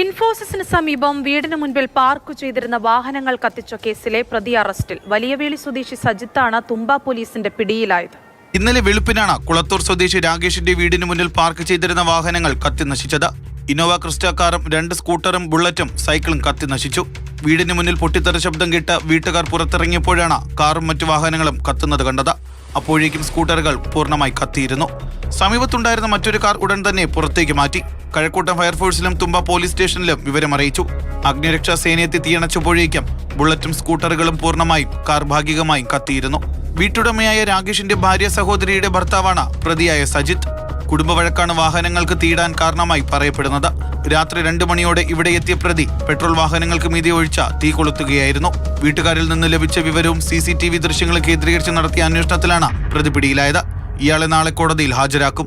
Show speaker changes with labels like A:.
A: ഇൻഫോസിസിന് സമീപം വീടിന് മുൻപിൽ പാർക്ക് ചെയ്തിരുന്ന വാഹനങ്ങൾ കത്തിച്ച കേസിലെ പ്രതി അറസ്റ്റിൽ വലിയവേളി സ്വദേശി സജിത്താണ് തുമ്പ പോലീസിന്റെ പിടിയിലായത്.
B: ഇന്നലെ വെളുപ്പിനാണ് കുളത്തൂർ സ്വദേശി രാകേഷിന്റെ വീടിന് മുന്നിൽ പാർക്ക് ചെയ്തിരുന്ന വാഹനങ്ങൾ കത്തി നശിച്ചത്. ഇന്നോവ ക്രിസ്റ്റ കാറും രണ്ട് സ്കൂട്ടറും ബുള്ളറ്റും സൈക്കിളും കത്തി നശിച്ചു. വീടിന് മുന്നിൽ പൊട്ടിത്തെറി ശബ്ദം കേട്ട് വീട്ടുകാർ പുറത്തിറങ്ങിയപ്പോഴാണ് കാറും മറ്റു വാഹനങ്ങളും കത്തുന്നത് കണ്ടത്. അപ്പോഴേക്കും സ്കൂട്ടറുകൾ പൂർണമായി കത്തിയിരുന്നു. സമീപത്തുണ്ടായിരുന്ന മറ്റൊരു കാർ ഉടൻ തന്നെ പുറത്തേക്ക് മാറ്റി. കഴക്കൂട്ടം ഫയർഫോഴ്സിലും തുമ്പ പോലീസ് സ്റ്റേഷനിലും വിവരം അറിയിച്ചു. അഗ്നിരക്ഷാ സേനയെത്തി തീയണച്ചപ്പോഴേക്കും ബുള്ളറ്റും സ്കൂട്ടറുകളും പൂർണമായും കാർ ഭാഗികമായും കത്തിയിരുന്നു. വീട്ടുടമയായ രാകേഷിന്റെ ഭാര്യ സഹോദരിയുടെ ഭർത്താവാണ് പ്രതിയായ സജിത്ത് കുടുംബവഴക്കാണ് വാഹനങ്ങൾക്ക് തീടാൻ കാരണമായി പറയപ്പെടുന്നത്. രാത്രി രണ്ടു മണിയോടെ ഇവിടെ എത്തിയ പ്രതി പെട്രോൾ വാഹനങ്ങൾക്ക് മീതി ഒഴിച്ച തീ കൊളുത്തുകയായിരുന്നു. വീട്ടുകാരിൽ നിന്ന് ലഭിച്ച വിവരവും സി സി ടി വി ദൃശ്യങ്ങളും കേന്ദ്രീകരിച്ച് നടത്തിയ അന്വേഷണത്തിലാണ് പ്രതി പിടിയിലായത്. ഇയാളെ നാളെ കോടതിയിൽ ഹാജരാക്കും.